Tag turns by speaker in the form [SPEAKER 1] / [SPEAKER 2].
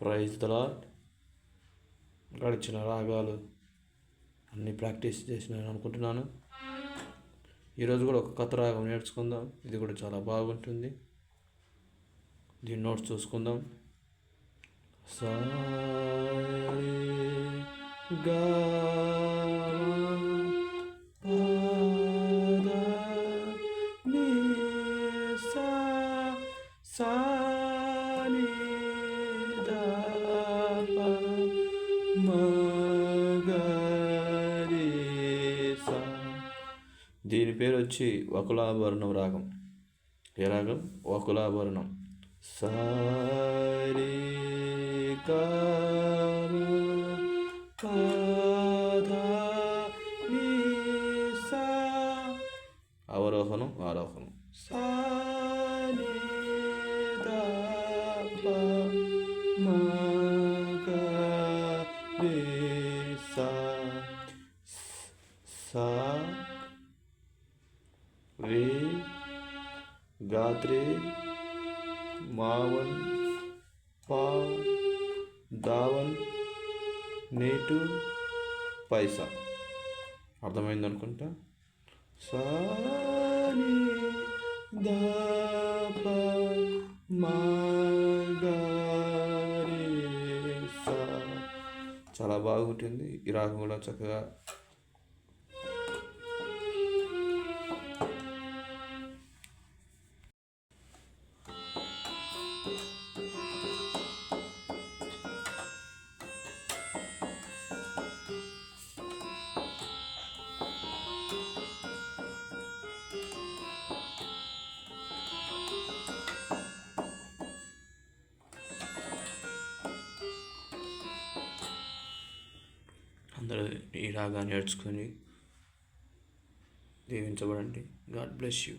[SPEAKER 1] Praise దలా గడిచిన రాగాలు అన్నీ ప్రాక్టీస్ చేసినాను అనుకుంటున్నాను. ఈరోజు కూడా ఒక కథ రాగం నేర్చుకుందాం. ఇది కూడా చాలా బాగుంటుంది. దీని నోట్స్ చూసుకుందాం. సా గా నీ, సా, సా, దీని పేరు వచ్చి వకులాభరణం రాగం. ఏ రాగం? వకులాభరణం. సారీ అవరోహణం ఆరోహణం. సా సా రే గాత్రి మావన్ పా దావన్ నేటు పైసా అర్థమైంది అనుకుంటా? సాని సా చాలా బాగుంటుంది. ఈ రాగం కూడా చక్కగా అందరూ ఈ రాగా నేర్చుకొని దీవించబడండి. God bless you.